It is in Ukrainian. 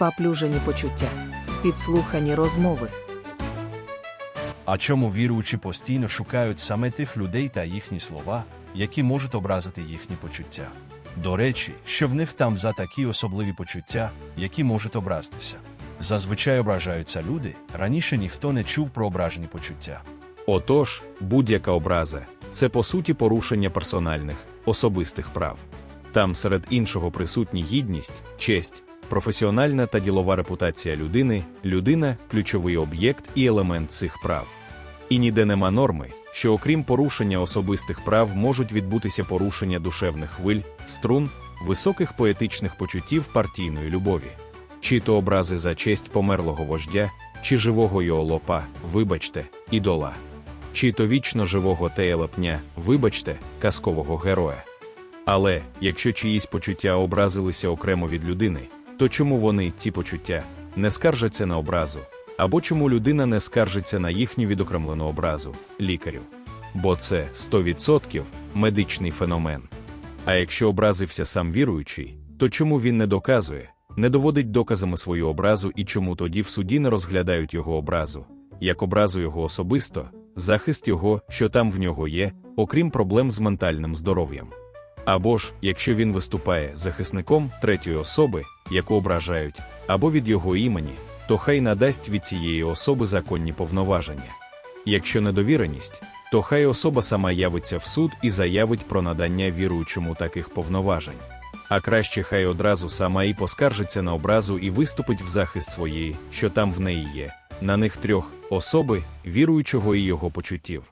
спаплюжені почуття, підслухані розмови. А чому віруючі постійно шукають саме тих людей та їхні слова, які можуть образити їхні почуття? До речі, що в них там за такі особливі почуття, які можуть образитися. Зазвичай ображаються люди, раніше ніхто не чув про ображені почуття. Отож, будь-яка образа це по суті порушення персональних, особистих прав. Там серед іншого присутні гідність, честь, професіональна та ділова репутація людини, людина ключовий об'єкт і елемент цих прав. І ніде нема норми, що окрім порушення особистих прав можуть відбутися порушення душевних хвиль, струн, високих поетичних почуттів партійної любові. Чи то образи за честь померлого вождя, чи живого йолопа, вибачте, ідола. Чи то вічно живого теєлепня, вибачте, казкового героя. Але якщо чиїсь почуття образилися окремо від людини, то чому вони, ці почуття, не скаржаться на образу, або чому людина не скаржиться на їхню відокремлену образу лікарю? Бо це 100% медичний феномен. А якщо образився сам віруючий, то чому він не доказує, не доводить доказами свою образу і чому тоді в суді не розглядають його образу, як образу його особисто, захист його, що там в нього є, окрім проблем з ментальним здоров'ям. Або ж, якщо він виступає захисником третьої особи, яку ображають, або від його імені, то хай надасть від цієї особи законні повноваження. Якщо недовіреність, то хай особа сама явиться в суд і заявить про надання віруючому таких повноважень. А краще хай одразу сама і поскаржиться на образу і виступить в захист своєї, що там в неї є, на них трьох особи, віруючого і його почуттів.